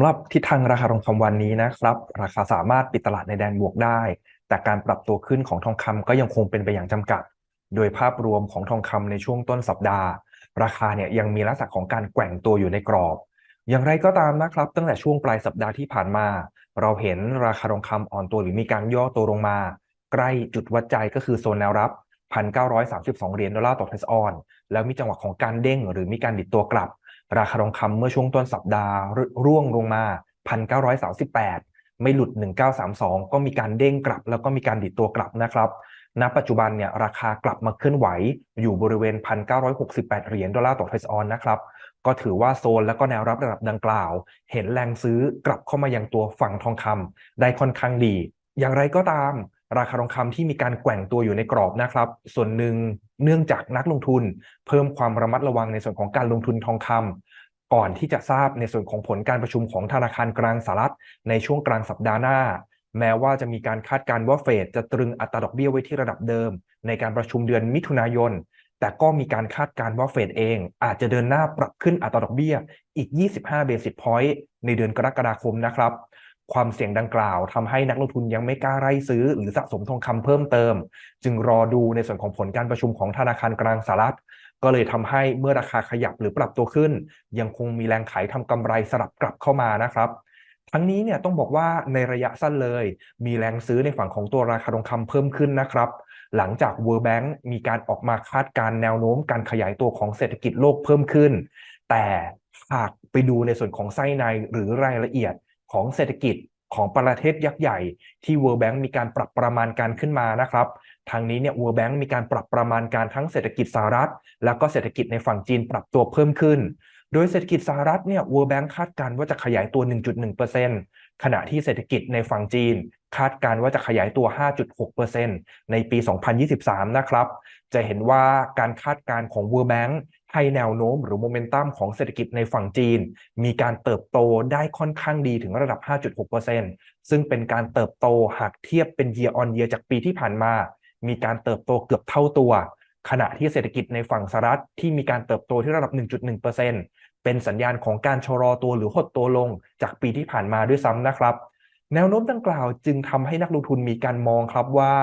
สำหรับทิศทางราคาทองคำวันนี้นะครับ ราคาสามารถปิดตลาดในแดนบวกได้ แต่การปรับตัวขึ้นของทองคำก็ยังคงเป็นไปอย่างจำกัด โดยภาพรวมของทองคำในช่วงต้นสัปดาห์ ราคาเนี่ยยังมีลักษณะของการแกว่งตัวอยู่ในกรอบ อย่างไรก็ตามนะครับ ตั้งแต่ช่วงปลายสัปดาห์ที่ผ่านมา เราเห็นราคาทองคำอ่อนตัวหรือมีการย่อตัวลงมา ใกล้จุดวัดใจก็คือโซนแนวรับ1,932เหรียญดอลลาร์ต่อเทสออนแล้วมีจังหวะของการเด้งหรือมีการดิดตัวกลับ ราคาทองคำเมื่อช่วงต้นสัปดาห์ร่วงลงมา 1,938 ไม่หลุด 1932 ก็มีการเด้งกลับ แล้วก็มีการดิดตัวกลับนะครับณปัจจุบันเนี่ยราคากลับมาเคลื่อนไหวอยู่บริเวณ 1,968 เหรียญดอลลาร์ต่อเทสออนนะครับ ก็ถือว่าโซนแล้วก็แนวรับระดับดังกล่าว เห็นแรงซื้อกลับเข้ามายังตัวฝั่งทองคำได้ค่อนข้างดี อย่างไรก็ตาม ราคาทองคำที่มีการแกว่งตัวอยู่ในกรอบนะครับ ส่วนหนึ่งเนื่องจากนักลงทุน เพิ่มความระมัดระวังในส่วนของการลงทุนทองคำก่อนที่จะทราบในส่วนของผลการประชุมของธนาคารกลางสหรัฐในช่วงกลางสัปดาห์หน้า แม้ว่าจะมีการคาดการณ์ว่าเฟดจะตรึงอัตราดอกเบี้ยไว้ที่ระดับเดิม ในการประชุมเดือนมิถุนายน แต่ก็มีการคาดการณ์ว่าเฟดเอง อาจจะเดินหน้าปรับขึ้นอัตราดอกเบี้ยอีก 25 เบสิสพอยต์ในเดือนกรกฎาคมนะครับ ความเสี่ยงดังกล่าวทำให้นักลงทุนยังไม่กล้าไล่ซื้อ หรือสะสมทองคำเพิ่มเติม จึงรอดูในส่วนของผลการประชุมของธนาคารกลางสหรัฐก็เลยทำให้เมื่อราคาขยับหรือปรับตัวขึ้น ยังคงมีแรงขายทำกำไรสลับกลับเข้ามานะครับทั้งนี้เนี่ยต้องบอกว่าในระยะสั้นเลย มีแรงซื้อในฝั่งของตัวราคาทองคำเพิ่มขึ้นนะครับ หลังจาก World Bank มีการออกมาคาดการแนวโน้มการขยายตัวของเศรษฐกิจโลกเพิ่มขึ้น แต่หากไปดูในส่วนของไส้ในหรือรายละเอียด ของเศรษฐกิจของประเทศยักษ์ใหญ่ที่ World Bank มีการปรับประมาณการขึ้นมานะครับ ทางนี้เนี่ย World Bank มีการปรับประมาณการทั้งเศรษฐกิจสหรัฐ แล้วก็เศรษฐกิจในฝั่งจีนปรับตัวเพิ่มขึ้น โดยเศรษฐกิจสหรัฐเนี่ย World Bank คาดการณ์ว่าจะขยายตัว 1.1%ขณะที่เศรษฐกิจในฝั่งจีน คาดการณ์ว่าจะขยายตัว 5.6%ในปี 2023 นะครับ จะเห็นว่าการคาดการณ์ของ World Bank ให้แนวโน้มหรือโมเมนตัมของเศรษฐกิจในฝั่งจีน มีการเติบโตได้ค่อนข้างดีถึงระดับ 5.6%ซึ่งเป็นการเติบโตหากเทียบเป็น year on year จากปีที่ผ่านมา มีการเติบโตเกือบเท่าตัว ขณะที่เศรษฐกิจในฝั่งสหรัฐที่มีการเติบโตที่ระดับ 1.1%เป็นสัญญาณของการชะลอตัวหรือหดตัวลงจากปีที่ผ่านมาด้วยซ้ำนะครับ แนวโน้มดังกล่าวจึงทำให้นักลงทุนมีการมองครับว่า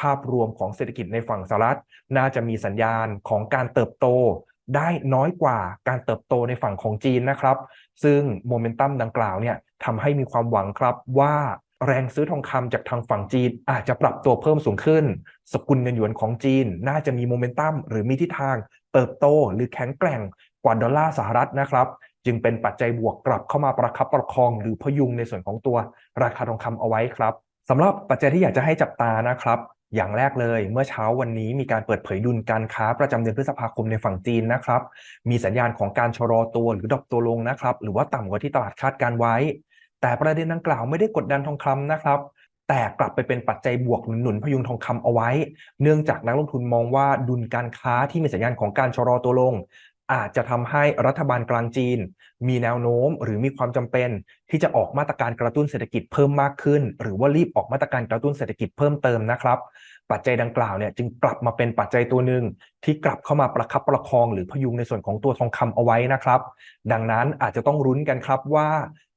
ภาพรวมของเศรษฐกิจในฝั่งสหรัฐ น่าจะมีสัญญาณของการเติบโต ได้น้อยกว่าการเติบโตในฝั่งของจีนนะครับ ซึ่งโมเมนตัมดังกล่าวเนี่ยทำให้มีความหวังครับว่าแรงซื้อทองคำจากทางฝั่งจีน อาจจะปรับตัวเพิ่มสูงขึ้น สกุลเงินหยวนของจีน น่าจะมีโมเมนตัมหรือมีทิศทาง เติบโตหรือแข็งแกร่งกว่าดอลลาร์สหรัฐนะครับ จึงเป็นปัจจัยบวกกลับเข้ามาประคับประคอง หรือพยุงในส่วนของตัวราคาทองคำเอาไว้ครับสำหรับปัจจัยที่อยากจะให้จับตานะครับ อย่างแรกเลยเมื่อเช้าวันนี้มีการเปิดเผยดุลการค้าประจำเดือนพฤษภาคมในฝั่งจีนนะครับ มีสัญญาณของการชะลอตัวหรือดรอปตัวลงนะครับ หรือว่าต่ำกว่าที่ตลาดคาดการไว้ แต่ประเด็นดังกล่าวไม่ได้กดดันทองคำนะครับ แต่กลับไปเป็นปัจจัยบวกหนุนพยุงทองคำเอาไว้ เนื่องจากนักลงทุนมองว่าดุลการค้าที่มีสัญญาณของการชะลอตัวลง อาจจะทำให้รัฐบาลกลางจีน มีแนวโน้มหรือมีความจำเป็น ที่จะออกมาตรการกระตุ้นเศรษฐกิจเพิ่มมากขึ้น หรือว่ารีบออกมาตรการกระตุ้นเศรษฐกิจเพิ่มเติมนะครับ ปัจจัยดังกล่าวเนี่ยจึงกลับมาเป็นปัจจัยตัวหนึ่งที่กลับเข้ามาประคับประคอง หรือพยุงในส่วนของตัวทองคำเอาไว้นะครับ ดังนั้นอาจจะต้องรุ้นกันครับว่า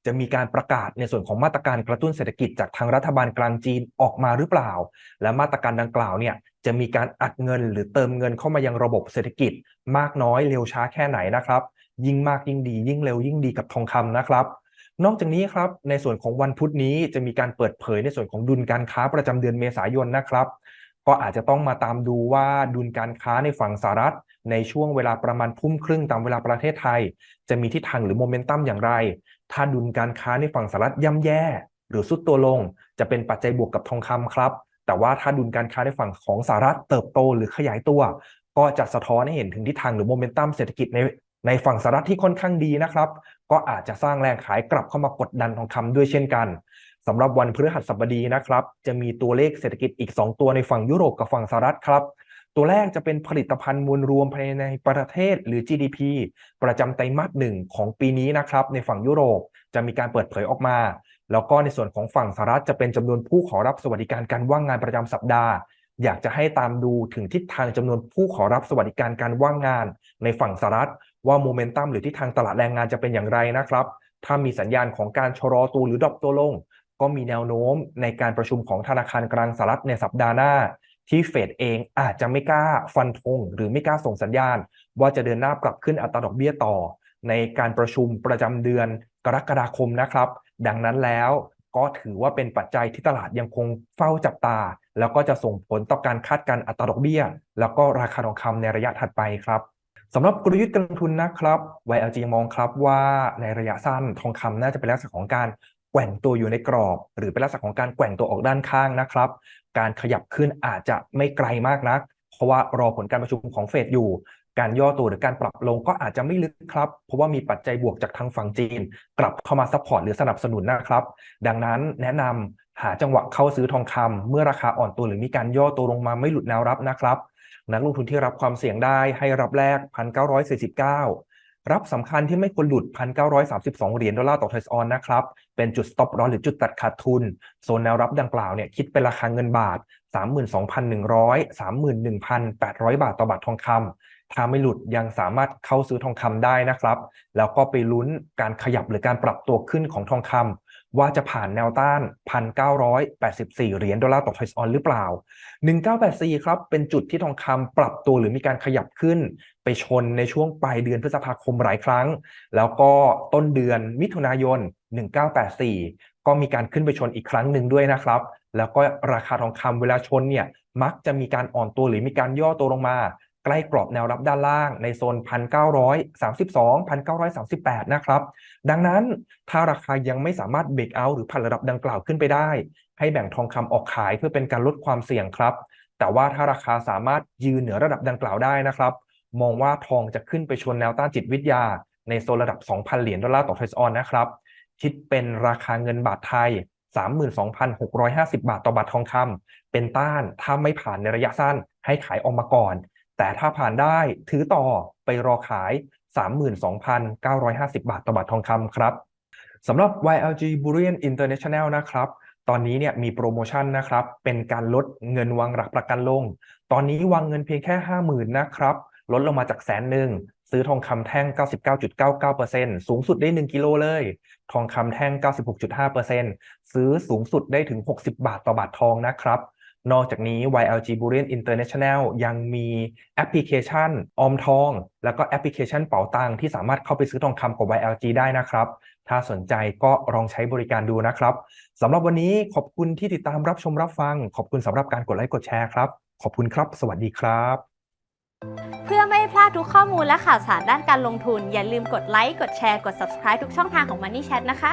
จะมีการประกาศในส่วนของมาตรการกระตุ้นเศรษฐกิจจากทางรัฐบาลกลางจีนออกมาหรือเปล่า และมาตรการดังกล่าวเนี่ย จะมีการอัดเงินหรือเติมเงินเข้ามายังระบบเศรษฐกิจ มากน้อยเร็วช้าแค่ไหนนะครับ ยิ่งมากยิ่งดี ยิ่งเร็วยิ่งดีกับทองคำนะครับ นอกจากนี้ครับในส่วนของวันพุธนี้จะมีการเปิดเผยในส่วนของดุลการค้าประจำเดือนเมษายนนะครับ ก็อาจจะต้องมาตามดูว่าดุลการค้าในฝั่งสหรัฐ ในช่วงเวลาประมาณพุ่มครึ่งตามเวลาประเทศไทย จะมีทิศทางหรือโมเมนตัมอย่างไร ถ้าดุลการค้าในฝั่งสหรัฐย่ำแย่ หรือสุดตัวลง จะเป็นปัจจัยบวกกับทองคำครับ แต่ว่าถ้าดุลการค้าในฝั่งของสหรัฐเติบโตหรือขยายตัว ก็จะสะท้อนให้เห็นถึงทิศทางหรือโมเมนตัมเศรษฐกิจในในฝั่งสหรัฐที่ค่อนข้างดีนะครับ ก็อาจจะสร้างแรงขายกลับเข้ามากดดันทองคำด้วยเช่นกันสำหรับวันพฤหัสบดีนะครับ จะมีตัวเลขเศรษฐกิจอีก 2 ตัวในฝั่งยุโรปกับฝั่งสหรัฐครับ ตัวแรกจะเป็นผลิตภัณฑ์มวลรวมภายในประเทศหรือ GDP ประจำไตรมาสหนึ่งของปีนี้นะครับ ในฝั่งยุโรปจะมีการเปิดเผยออกมา แล้วก็ในส่วนของฝั่งสหรัฐจะเป็นจำนวนผู้ขอรับสวัสดิการการว่างงานประจำสัปดาห์ อยากจะให้ตามดูถึงทิศทางจำนวนผู้ขอรับสวัสดิการการว่างงาน ในฝั่งสหรัฐ ว่าโมเมนตัมหรือทิศทางตลาดแรงงานจะเป็นอย่างไรนะครับ ถ้ามีสัญญาณของการชะลอตัวหรือดรอปตัวลง ก็มีแนวโน้มในการประชุมของธนาคารกลางสหรัฐในสัปดาห์หน้า ที่เฟดเองอาจจะไม่กล้าฟันธงหรือไม่กล้าส่งสัญญาณ ว่าจะเดินหน้าปรับขึ้นอัตราดอกเบี้ยต่อ ในการประชุมประจำเดือนกรกฎาคมนะครับ ดังนั้นแล้วก็ถือว่าเป็นปัจจัยที่ตลาดยังคงเฝ้าจับตา แล้วก็จะส่งผลต่อการคาดการอัตราดอกเบี้ย แล้วก็ราคาทองคำในระยะถัดไปครับสำหรับกลยุทธ์การลงทุนนะครับ YLG มองครับว่าในระยะสั้นทองคำน่าจะเป็นลักษณะของการแกว่งตัวอยู่ในกรอบ หรือเป็นลักษณะของการแกว่งตัวออกด้านข้างนะครับ การขยับขึ้นอาจจะไม่ไกลมากนัก เพราะว่ารอผลการประชุมของเฟดอยู่ การย่อตัวหรือการปรับลงก็อาจจะไม่ลึกครับ เพราะว่ามีปัจจัยบวกจากทางฝั่งจีน กลับเข้ามาซัพพอร์ตหรือสนับสนุนนะครับ ดังนั้นแนะนำหาจังหวะเข้าซื้อทองคำเมื่อราคาอ่อนตัวหรือมีการย่อตัวลงมาไม่หลุดแนวรับนะครับ นักลงทุนที่รับความเสี่ยงได้ให้รับแรก 1,949 รับสำคัญที่ไม่ควรหลุด 1,932 เหรียญดอลลาร์ต่อเทสซออนนะครับ เป็นจุด stop loss หรือจุดตัดขาดทุน โซนแนวรับดังกล่าวเนี่ยคิดเป็นราคาเงินบาท 32,100 31,800 บาทต่อบาททองคำถ้าไม่หลุดยังสามารถเข้าซื้อทองคำได้นะครับ แล้วก็ไปลุ้นการขยับหรือการปรับตัวขึ้นของทองคำ ว่าจะผ่านแนวต้าน 1,984 เหรียญดอลลาร์ต่อทอยส์ออนหรือเปล่า 1984 ครับ เป็นจุดที่ทองคำปรับตัวหรือมีการขยับขึ้น ไปชนในช่วงปลายเดือนพฤษภาคมหลายครั้ง แล้วก็ต้นเดือนมิถุนายน 1984 ก็มีการขึ้นไปชนอีกครั้งหนึ่งด้วยนะครับ แล้วก็ราคาทองคำเวลาชนเนี่ยมักจะมีการอ่อนตัวหรือมีการย่อตัวลงมา ใกล้กรอบแนวรับด้านล่างในโซน 1,932 1,938 นะครับ ดังนั้นถ้าราคายังไม่สามารถเบรกเอาหรือผ่านระดับดังกล่าวขึ้นไปได้ ให้แบ่งทองคำออกขายเพื่อเป็นการลดความเสี่ยงครับ แต่ว่าถ้าราคาสามารถยืนเหนือระดับดังกล่าวได้นะครับ มองว่าทองจะขึ้นไปชนแนวต้านจิตวิทยา ในโซนระดับ 2,000 เหรียญดอลลาร์ต่อเทรซออนนะครับคิดเป็นราคาเงินบาทไทย 32,650 บาทต่อบาททองคำเป็นต้านถ้าไม่ผ่านในระยะสั้นให้ขายออกมาก่อน แต่ถ้าผ่านได้ถือต่อไปรอขาย 32,950 บาทต่อบาททองคำครับสำหรับ YLG Bullion International นะครับตอนนี้เนี่ยมีโปรโมชั่นนะครับ เป็นการลดเงินวางหลักประกันลง ตอนนี้วางเงินเพียงแค่ 50,000นะครับ ลดลงมาจากแสนหนึ่ง ซื้อทองคำแท่ง 99.99%สูงสุดได้ 1 กิโลเลย ทองคำแท่ง 96.5%ซื้อสูงสุดได้ถึง 60 บาทต่อบาททองนะครับ นอกจากนี้ YLG Bullion International ยังมีแอปพลิเคชันออมทอง แล้วก็แอปพลิเคชันเป๋าตังที่สามารถเข้าไปซื้อทองคำกับ YLG ได้นะครับ ถ้าสนใจก็ลองใช้บริการดูนะครับสำหรับวันนี้ขอบคุณที่ติดตามรับชมรับฟัง ขอบคุณสำหรับการกดไลค์กดแชร์ครับ ขอบคุณครับ สวัสดีครับ เพื่อไม่ให้พลาดทุกข้อมูลและข่าวสารด้านการลงทุน อย่าลืมกดไลค์กดแชร์กด subscribe ทุกช่องทางของ Money Chat นะคะ